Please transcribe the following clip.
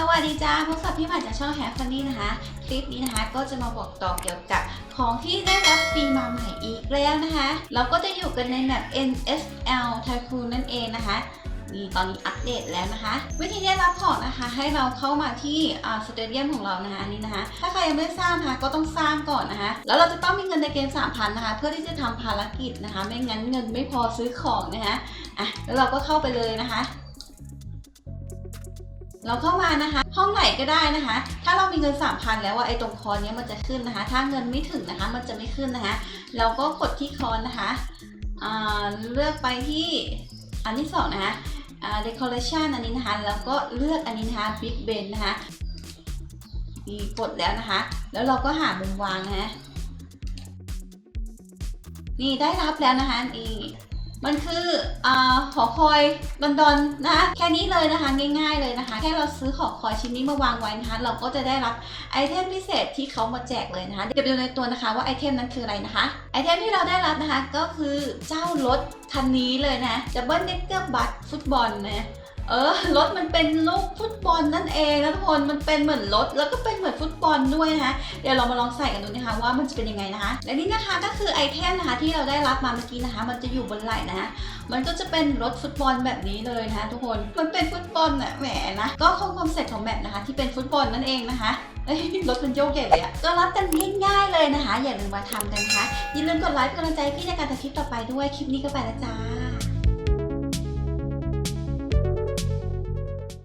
สวัสดีจ้าพบกับพี่หม่จากช่องแฮฟฟันนี่นะคะ คลิปนี้นะคะก็จะมาบอกต่อเกี่ยวกับของที่ได้รับฟรีมาใหม่อีกแล้วนะคะ เราก็จะอยู่กันในแมป NSL Tycoon นั่นเองนะคะนี่ตอนนี้อัปเดตแล้วนะคะ วิธีได้รับของนะคะ ให้เราเข้ามาที่สเตเดียมของเรานะคะนนี้นะคะ ถ้าใครยังไม่ทราบนะคะก็ต้องสร้างก่อนนะคะ แล้วเราจะต้องมีเงินในเกม 3,000 นะคะ เพื่อที่จะทำภารกิจนะคะ ไม่งั้นเงินไม่พอซื้อของนะคะอะแล้วเราก็เข้าไปเลยนะคะ เราเข้ามานะคะ ห้องไหนก็ได้นะคะ ถ้าเรามีเงิน 3,000 แล้วว่าไอ้ตรงคอนเนี้ยมันจะขึ้นนะคะ ถ้าเงินไม่ถึงนะคะ มันจะไม่ขึ้นนะคะ เราก็กดที่คอนนะคะเลือกไปที่อันที่สองนะคะ decoration อันนี้นะคะ แล้วก็เลือกอันนี้นะคะ big ben นะคะกดแล้วนะคะ แล้วเราก็หามุมวางนะคะนี่ได้รับแล้วนะคะนี่ มันคืออหอคอยลอนดอนนะคะแค่นี้เลยนะคะง่ายๆเลยนะคะ แค่เราซื้อหอคอยชิ้นนี้มาวางไว้นะคะ เราก็จะได้รับไอเทมพิเศษที่เขามาแจกเลยนะคะ เดี๋ยวไปดูในตัวนะคะว่าไอเทมนั้นคืออะไรนะคะ ไอเทมที่เราได้รับนะคะก็คือเจ้ารถคันนี้เลยนะดับเบิลเด็กเกอร์บัตฟุตบอลนะ เออรถมันเป็นลูกฟุตบอลนั่นเองนะทุกคนมันเป็นเหมือนรถแล้วก็เป็นเหมือนฟุตบอลด้วยนะคะเดี๋ยวเรามาลองใส่กันดูนะคะว่ามันจะเป็นยังไงนะคะ และนี่นะคะก็คือไอเทมนะคะที่เราได้รับมาเมื่อกี้นะคะ มันจะอยู่บนไหล่นะคะมันก็จะเป็นรถฟุตบอลแบบนี้เลยนะคะทุกคนมันเป็นฟุตบอลน่ะแหมนะก็คงคอนเซ็ปต์ของแบบนะคะ ที่เป็นฟุตบอลนั่นเองนะคะรถมันโยกใหญ่เลยอะก็รับกันง่ายๆเลยนะคะ อย่าลืมมาทำกันนะคะอย่าลืมกดไลค์เป็นกำลังใจพี่ในการทำคลิปต่อไปด้วยคลิปนี้ก็ไปแล้วจ้า